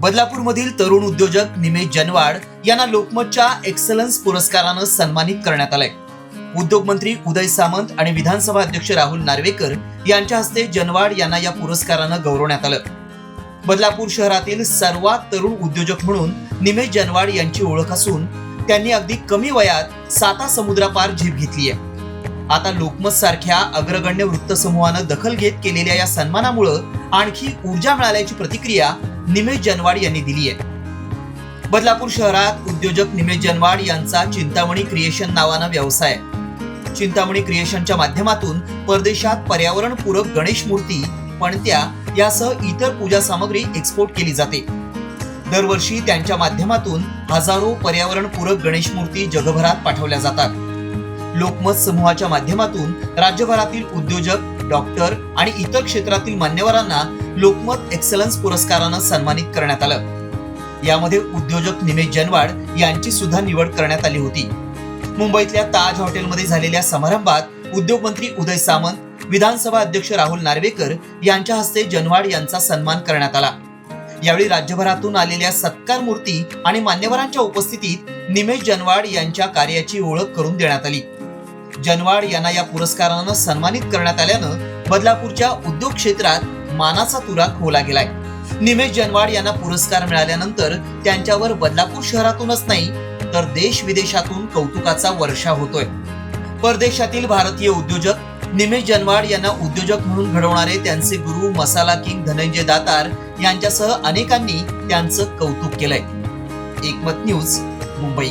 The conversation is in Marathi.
बदलापूरमधील तरुण उद्योजक निमेश जनवाड यांना लोकमतच्या एक्सलन्स पुरस्कारानं सन्मानित करण्यात आलंय. उद्योग मंत्री उदय सामंत आणि विधानसभा अध्यक्ष राहुल नार्वेकर यांच्या हस्ते जनवाड यांना या पुरस्कारानं गौरवण्यात आलं. बदलापूर शहरातील सर्वात तरुण उद्योजक म्हणून निमेश जनवाड यांची ओळख असून त्यांनी अगदी कमी वयात साता समुद्रापार झेप घेतली आहे. आता लोकमत सारख्या अग्रगण्य वृत्तसमूहानं दखल घेत केलेल्या या सन्मानामुळं आणखी ऊर्जा मिळाल्याची प्रतिक्रिया निमेश जनवाड यांनी दिली आहे. बदलापूर शहरात उद्योजक निमेश जनवाड यांचा चिंतामणी क्रिएशन नावानं व्यवसाय चिंतामणी क्रिएशनच्या माध्यमातून परदेशात पर्यावरणपूरक गणेश मूर्ती पणत्या यासह इतर पूजा सामग्री एक्सपोर्ट केली जाते. दरवर्षी त्यांच्या माध्यमातून हजारो पर्यावरणपूरक गणेश मूर्ती जगभरात पाठवल्या जातात. लोकमत समूहाच्या माध्यमातून राज्यभरातील उद्योजक डॉक्टर आणि इतर क्षेत्रातील मान्यवरांना लोकमत एक्सलन्स पुरस्कारानं सन्मानित करण्यात आलं. यामध्ये उद्योजक निमेश जनवाड यांची सुद्धा निवड करण्यात आली होती. मुंबईतल्या ताज हॉटेलमध्ये झालेल्या समारंभात उद्योगमंत्री उदय सामंत विधानसभा अध्यक्ष राहुल नार्वेकर यांच्या हस्ते जनवाड यांचा सन्मान करण्यात आला. यावेळी राज्यभरातून आलेल्या सत्कार मूर्ती आणि मान्यवरांच्या उपस्थितीत निमेश जनवाड यांच्या कार्याची ओळख करून देण्यात आली. जनवाड यांना या पुरस्कारानं सन्मानित करण्यात आल्यानं बदलापूरच्या उद्योग क्षेत्रात मानाचा तुरा खोला गेलाय. निमेश जनवाड यांना पुरस्कार मिळाल्यानंतर त्यांच्यावर बदलापूर शहरातूनच नाही तर देश विदेशातून कौतुकाचा वर्षा होतोय. परदेशातील भारतीय उद्योजक निमेश जनवाड यांना उद्योजक म्हणून घडवणारे त्यांचे गुरु मसाला किंग धनंजय दातार यांच्यासह अनेकांनी त्यांचं कौतुक केलंय. एकमत न्यूज मुंबई.